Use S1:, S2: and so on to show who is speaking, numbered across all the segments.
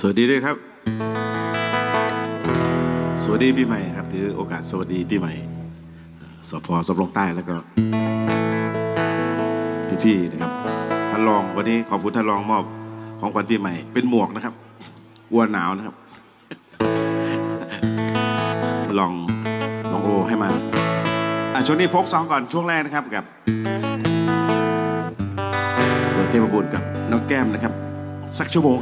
S1: สวัสดีด้วยครับ สวัสดีปีใหม่ครับถือโอกาสสวัสดีปีใหม่สพสำโรงใต้แล้วก็พี่ๆนะครับท่านรองวันนี้ขอบคุณท่านรองมอบของขวัญปีใหม่ เป็นหมวกนะครับวัวหนาวนะครับ ลองลองโอให้มาอะช่วงนี้พกซองก่อนช่วงแรกนะครับกับเบิร์เทพบุตรกับน้องแก้มนะครับ สักชั่วโมง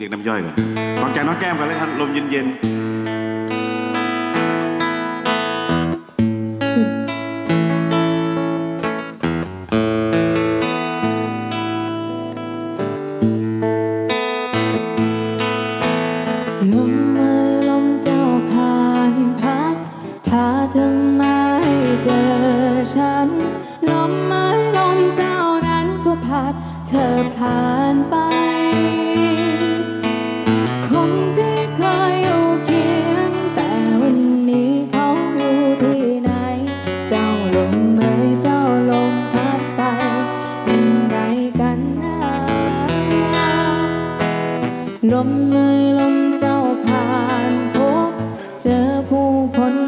S1: เรียกน้ำย่อยก่อนฟังจากน้องแก้มกันเลยครับ ลมเย็นๆ
S2: ลมมาลมเจ้าผ่านพัดพาเธอมาให้เจอฉัน ลมไม้ลมเจ้านั้นก็พัด เธอผ่านไป ลมเอยลมเจ้าผ่านพบ เจอผู้คน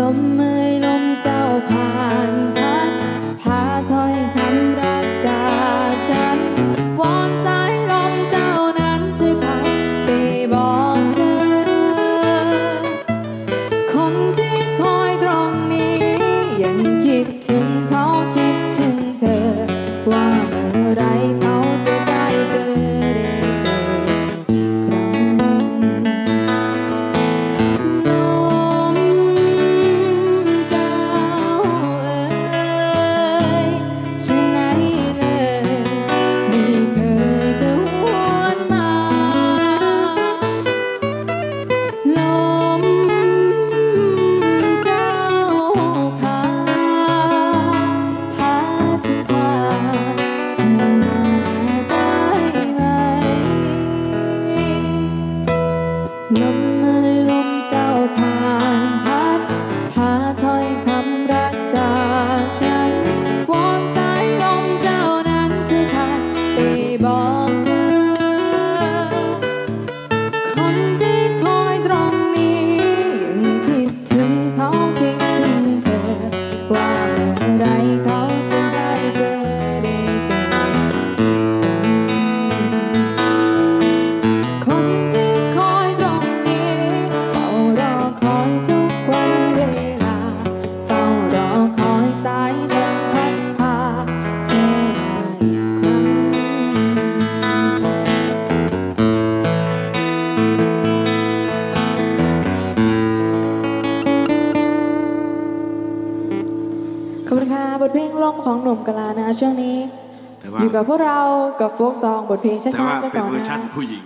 S2: ลมเอ่ยลมเจ้าผ่าน ทเพลงลมของหนุ่มกะลานะคะช่วงนี้
S1: แต่ว่า
S2: อยู่กับพวกเรากับโฟกซองบทเพลง
S1: แต่
S2: ช้า
S1: ว่า
S2: ๆกัน
S1: เป็น
S2: ก่อน
S1: เวอร์ชัน
S2: นะ
S1: ผู้หญิง